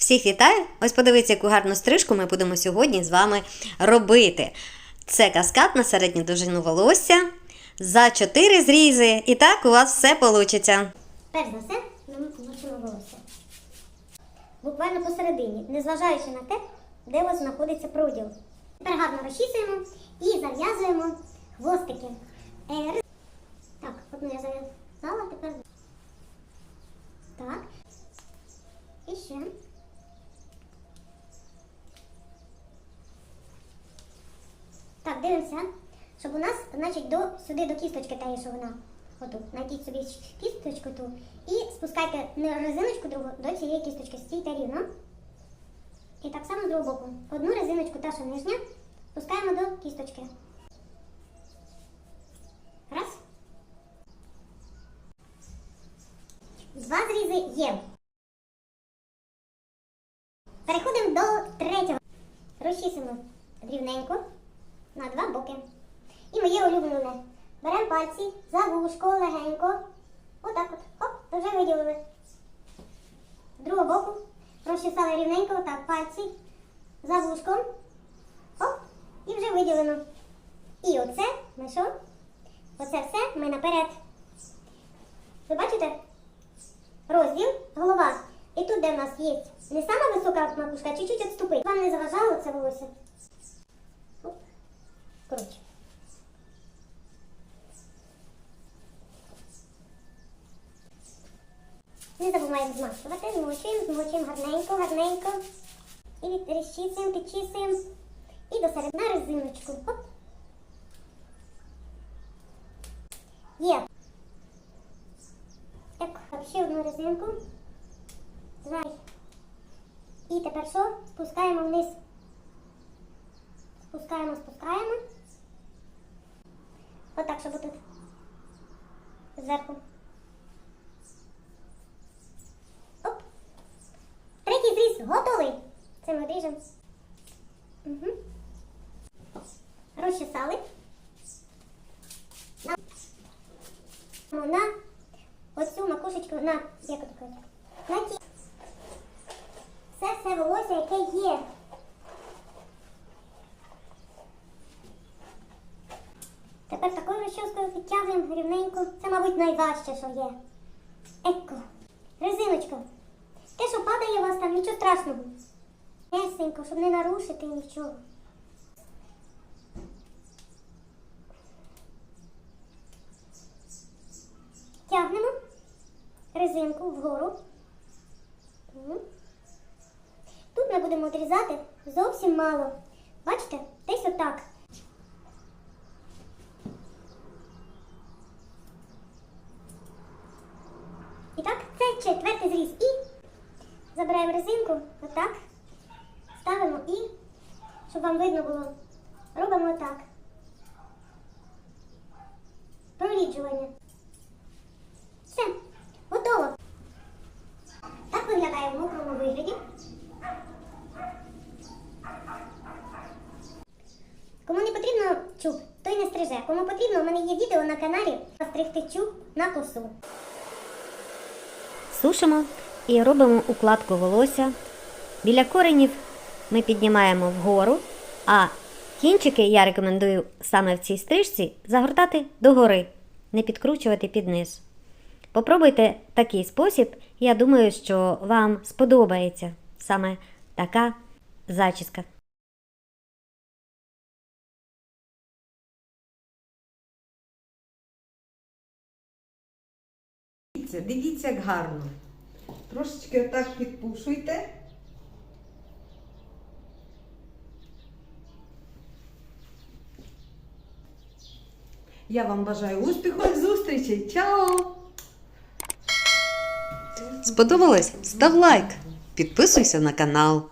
Всіх вітаю! Ось подивіться, яку гарну стрижку ми будемо сьогодні з вами робити. Це каскад на середню довжину волосся за 4 зрізи. І так у вас все вийде. Перш за все, ми мочимо волосся. Буквально посередині, незважаючи на те, де у вас знаходиться проділ. Тепер гарно розчісуємо і зав'язуємо хвостики. Е, Так, одну я зав'язала, тепер. Так. І ще. Дивимося, щоб у нас, значить, до, сюди до кісточки та є, що вона отут. Найдіть собі кісточку ту і спускайте не резиночку другу до цієї кісточки. Стійте рівно. І так само з другого боку. Одну резиночку, та що нижня, спускаємо до кісточки. Раз. Два зрізи є. Переходимо до третього. Розчісимо рівненько на два боки. І моє улюблене. Беремо пальці за вушко легенько. Отак от. Оп, вже виділили. Другого боку розчесали рівненько, отак, пальці за вушком. Оп, і вже виділено. І оце, ми що? Оце все ми наперед. Ви бачите? Розділ, голова. І тут, де в нас є не сама висока макушка, чуть-чуть відступить. Вам не заважало це волосся? Коротше. Не забуваємо змащувати, змочуємо, змочуємо гарненько, гарненько. І відрізчісуємо, підчісуємо. І до серед на резиночку. Оп. Є. Так, ще одну резинку. Два. І тепер що? Спускаємо вниз. Спускаємо, спускаємо. Отак, щоб тут зверху. Оп. Третій зріз готовий. Це ми ріжемо. Угу. Розчесали. На, на оцю макушечку, на, як кажуть, на ті. Все все волосся, яке є. Тепер такою розчоскою підтягуємо рівненько. Це, мабуть, найважче, що є. Еко. Резиночка. Те, що падає у вас там, нічого страшного. Лесенько, щоб не нарушити нічого. Тягнемо резинку вгору. Тут ми будемо відрізати зовсім мало. Бачите? Десь отак. І так, це четвертий зріз. І забираємо резинку, отак. Ставимо і, щоб вам видно було, робимо отак. Проріджування. Все, готово. Так виглядає в мокрому вигляді. Кому не потрібно чуб, той не стриже. Кому потрібно, у мене є відео на каналі стригти чуб на косу. Сушимо і робимо укладку волосся. Біля коренів ми піднімаємо вгору, а кінчики я рекомендую саме в цій стрижці загортати догори, не підкручувати під низ. Попробуйте такий спосіб, я думаю, що вам сподобається саме така зачіска. Дивіться, дивіться, як гарно. Трошечки отак підпушуйте. Я вам бажаю успіху і зустрічі. Чао! Сподобалось? Став лайк, підписуйся на канал.